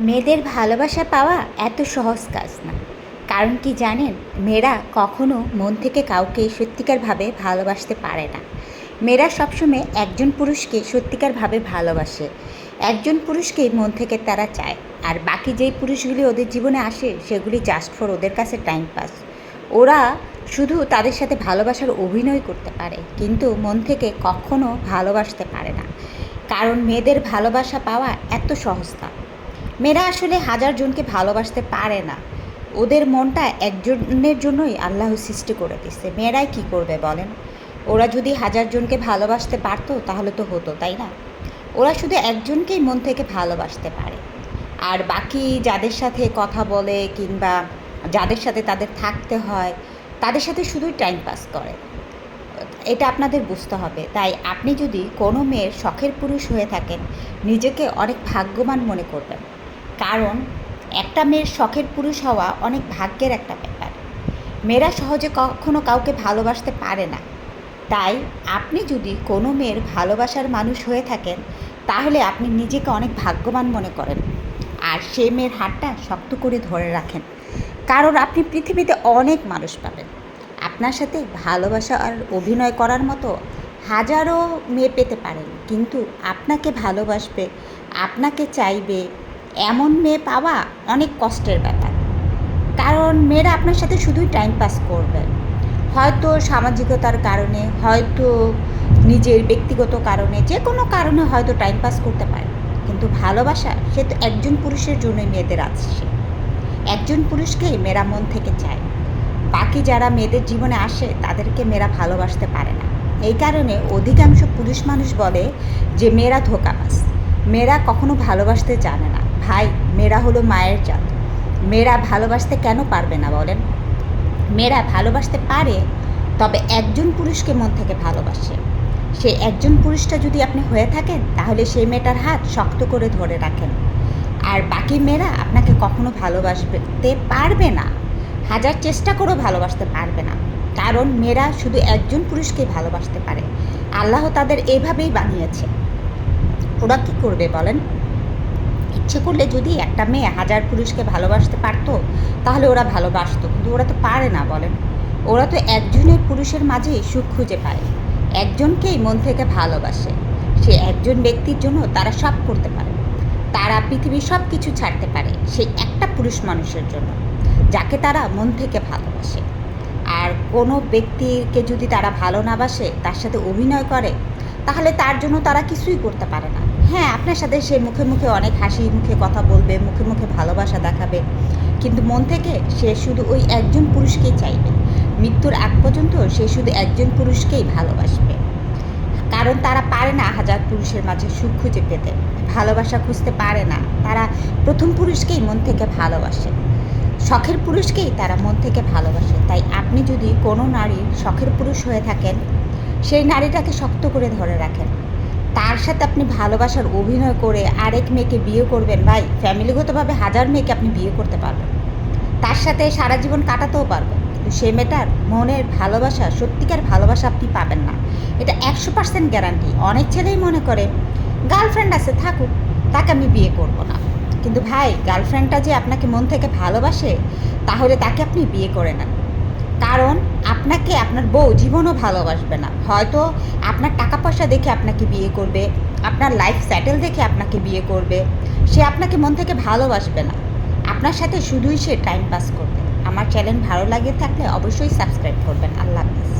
মেয়েদের ভালোবাসা পাওয়া এত সহজ কাজ না। কারণ কি জানেন, মেয়েরা কখনো মন থেকে কাউকে সত্যিকারভাবে ভালোবাসতে পারে না। মেয়েরা সবসময় একজন পুরুষকে সত্যিকারভাবে ভালোবাসে। একজন পুরুষকে মন থেকে তারা চায়। আর বাকি যেই পুরুষগুলি ওদের জীবনে আসে, সেগুলি জাস্ট ফর ওদের কাছে টাইম পাস ওরা শুধু তাদের সাথে ভালোবাসার অভিনয় করতে পারে, কিন্তু মন থেকে কখনো ভালোবাসতে পারে না। কারণ মেয়েদের ভালোবাসা পাওয়া এত সহজ না। মেয়েরা আসলে হাজার জনকে ভালোবাসতে পারে না। ওদের মনটা একজনের জন্যই আল্লাহ সৃষ্টি করে দিচ্ছে মেয়েরাই কি করবে বলেন? ওরা যদি হাজার জনকে ভালোবাসতে পারতো, তাহলে তো হতো, তাই না? ওরা শুধু একজনকেই মন থেকে ভালোবাসতে পারে। আর বাকি যাদের সাথে কথা বলে কিংবা যাদের সাথে তাদের থাকতে হয়, তাদের সাথে শুধুই টাইম পাস করে। এটা আপনাদের বুঝতে হবে। তাই আপনি যদি কোনো মেয়ের শখের পুরুষ হয়ে থাকেন, নিজেকে অনেক ভাগ্যবান মনে করবেন। কারণ একটা মেয়ের শখের পুরুষ হওয়া অনেক ভাগ্যের একটা ব্যাপার। মেয়েরা সহজে কখনো কাউকে ভালোবাসতে পারে না। তাই আপনি যদি কোনো মেয়ের ভালোবাসার মানুষ হয়ে থাকেন, তাহলে আপনি নিজেকে অনেক ভাগ্যবান মনে করেন। আর সে মেয়ের হাতটা শক্ত করে ধরে রাখেন। কারণ আপনি পৃথিবীতে অনেক মানুষ পাবেন। আপনার সাথে ভালোবাসা আর অভিনয় করার মতো হাজারো মেয়ে পেতে পারেন। কিন্তু আপনাকে ভালোবাসবে, আপনাকে চাইবে এমন মেয়ে পাওয়া অনেক কষ্টের ব্যাপার। কারণ মেয়েরা আপনার সাথে শুধুই টাইম পাস করবে। হয়তো সামাজিকতার কারণে, হয়তো নিজের ব্যক্তিগত কারণে, যে কোনো কারণে হয়তো টাইম পাস করতে পারে। কিন্তু ভালোবাসা, সে তো একজন পুরুষের জন্যই মেয়েদের আসছে একজন পুরুষকেই মেয়েরা মন থেকে চায়। বাকি যারা মেয়েদের জীবনে আসে, তাদেরকে মেয়েরা ভালোবাসতে পারে না। এই কারণে অধিকাংশ পুরুষ মানুষ বলে যে, মেয়েরা ধোকাবাস মেয়েরা কখনো ভালোবাসতে জানে না। ভাই, মেয়েরা হলো মায়ের জাত মেয়েরা ভালোবাসতে কেন পারবে না বলেন? মেয়েরা ভালোবাসতে পারে, তবে একজন পুরুষকে মন থেকে ভালোবাসে। সেই একজন পুরুষটা যদি আপনি হয়ে থাকেন, তাহলে সেই মেয়েটার হাত শক্ত করে ধরে রাখেন। আর বাকি মেয়েরা আপনাকে কখনো ভালোবাসতে পারবে না। হাজার চেষ্টা করেও ভালোবাসতে পারবে না। কারণ মেয়েরা শুধু একজন পুরুষকেই ভালোবাসতে পারে। আল্লাহ তাদের এইভাবেই বানিয়েছে। ওরা কী করবে বলেন? ইচ্ছে করলে যদি একটা মেয়ে হাজার পুরুষকে ভালোবাসতে পারতো, তাহলে ওরা ভালোবাসতো, কিন্তু ওরা তো পারে না বলেন। ওরা তো একজনের পুরুষের মাঝেই সুখ খুঁজে পায়। একজনকেই মন থেকে ভালোবাসে। সে একজন ব্যক্তির জন্য তারা সব করতে পারে। তারা পৃথিবীর সব কিছু ছাড়তে পারে সেই একটা পুরুষ মানুষের জন্য, যাকে তারা মন থেকে ভালোবাসে। আর কোনো ব্যক্তিকে যদি তারা ভালো না বাসে, তার সাথে অভিনয় করে, তাহলে তার জন্য তারা কিছুই করতে পারে না। আপনার সাথে সে মুখে মুখে অনেক হাসি, মুখে কথা বলবে, মুখে মুখে ভালোবাসা দেখাবে। কিন্তু মন থেকে সে শুধু ওই একজন পুরুষকেই চাইবে। মৃত্যুর আগ পর্যন্ত সে শুধু একজন পুরুষকেই ভালোবাসবে। কারণ তারা পারে না হাজার পুরুষের মাঝে সুখ খুঁজে পেতে। ভালোবাসা খুঁজতে পারে না। তারা প্রথম পুরুষকেই মন থেকে ভালোবাসে। শখের পুরুষকেই তারা মন থেকে ভালোবাসে। তাই আপনি যদি কোনো নারীর শখের পুরুষ হয়ে থাকেন, সেই নারীটাকে শক্ত করে ধরে রাখেন। তার সাথে আপনি ভালোবাসার অভিনয় করে আরেক মেয়েকে বিয়ে করবেন ভাই, ফ্যামিলিগতভাবে হাজার মেয়েকে আপনি বিয়ে করতে পারবেন। তার সাথে সারা জীবন কাটাতেও পারবেন। কিন্তু সে মেয়েটার মনের ভালোবাসা, সত্যিকার ভালোবাসা আপনি পাবেন না। এটা একশো পার্সেন্ট গ্যারান্টি অনেক ছেলেই মনে করে গার্লফ্রেন্ড আছে, থাকুক, তাকে আমি বিয়ে করব না। কিন্তু ভাই গার্লফ্রেন্ডটা যে আপনাকে মন থেকে ভালোবাসে, তাহলে তাকে আপনি বিয়ে করে নেন। কারণ আপনাকে আপনার বউ জীবনও ভালোবাসবে না। হয়তো আপনার টাকা পয়সা দেখে আপনাকে বিয়ে করবে, আপনার লাইফ স্যাটেল দেখে আপনাকে বিয়ে করবে, সে আপনাকে মন থেকে ভালোবাসবে না। আপনার সাথে শুধুই সে টাইম পাস করবে। আমার চ্যানেল ভালো লাগে থাকলে অবশ্যই সাবস্ক্রাইব করবেন। আল্লাহ হাফিজ।